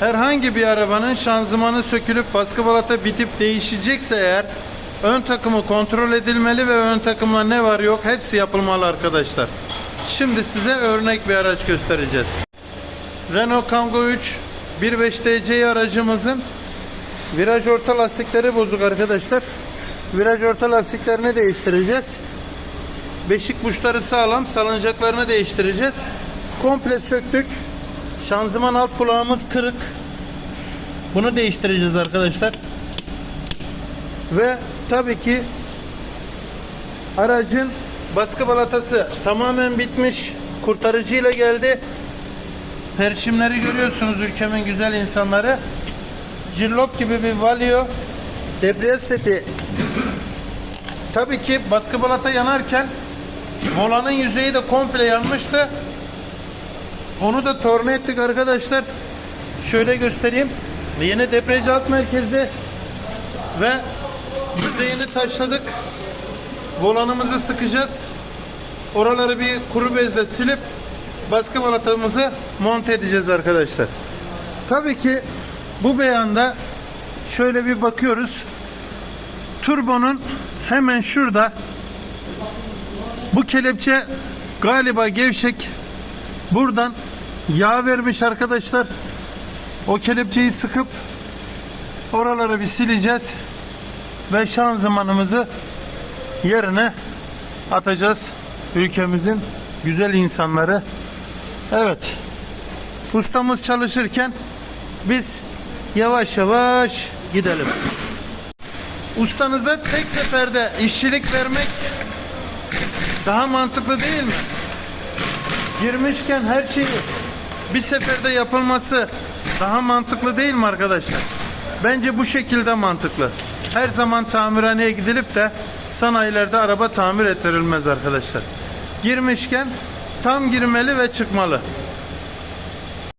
Herhangi bir arabanın şanzımanı sökülüp baskı balata bitip değişecekse eğer ön takımı kontrol edilmeli ve ön takımda ne var yok hepsi yapılmalı arkadaşlar. Şimdi size örnek bir araç göstereceğiz. Renault Kangoo 3 1.5 TCI aracımızın viraj orta lastikleri bozuk arkadaşlar. Viraj orta lastiklerini değiştireceğiz. Beşik burçları sağlam, salıncaklarını değiştireceğiz. Komple söktük. Şanzıman alt kulağımız kırık. Bunu değiştireceğiz arkadaşlar. Ve tabii ki aracın baskı balatası tamamen bitmiş. Kurtarıcıyla geldi. Perçimleri görüyorsunuz ülkemin güzel insanları. Cillop gibi bir valio. Debriyaj seti. Tabii ki baskı balata yanarken volanın yüzeyi de komple yanmıştı. Onu da torna ettik arkadaşlar. Şöyle göstereyim. Yeni debriyaj alt merkezi ve yüzeyini taşladık. Volanımızı sıkacağız. Oraları bir kuru bezle silip baskı balatamızı monte edeceğiz arkadaşlar. Tabii ki bu beyanda şöyle bir bakıyoruz. Turbonun hemen şurada bu kelepçe galiba gevşek. Buradan yağ vermiş arkadaşlar. O kelepçeyi sıkıp oraları bir sileceğiz ve şanzımanımızı yerine atacağız. Ülkemizin güzel insanları. Evet. Ustamız çalışırken biz yavaş yavaş gidelim. Ustanıza tek seferde işçilik vermek daha mantıklı değil mi? Girmişken her şeyi bir seferde yapılması daha mantıklı değil mi arkadaşlar? Bence bu şekilde mantıklı. Her zaman tamirhaneye gidilip de sanayilerde araba tamir ettirilmez arkadaşlar. Girmişken tam girmeli ve çıkmalı.